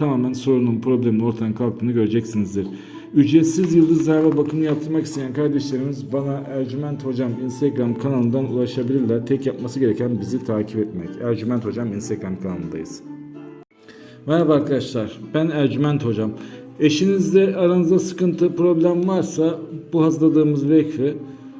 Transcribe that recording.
tamamen sorunun, problemin ortadan kalktığını göreceksinizdir. Ücretsiz yıldız zarfa bakımı yaptırmak isteyen kardeşlerimiz bana Ercüment Hocam Instagram kanalından ulaşabilirler. Tek yapması gereken bizi takip etmek. Ercüment Hocam Instagram kanalındayız. Merhaba arkadaşlar, ben Ercüment Hocam. Eşinizle aranızda sıkıntı, problem varsa bu hazırladığımız vekfi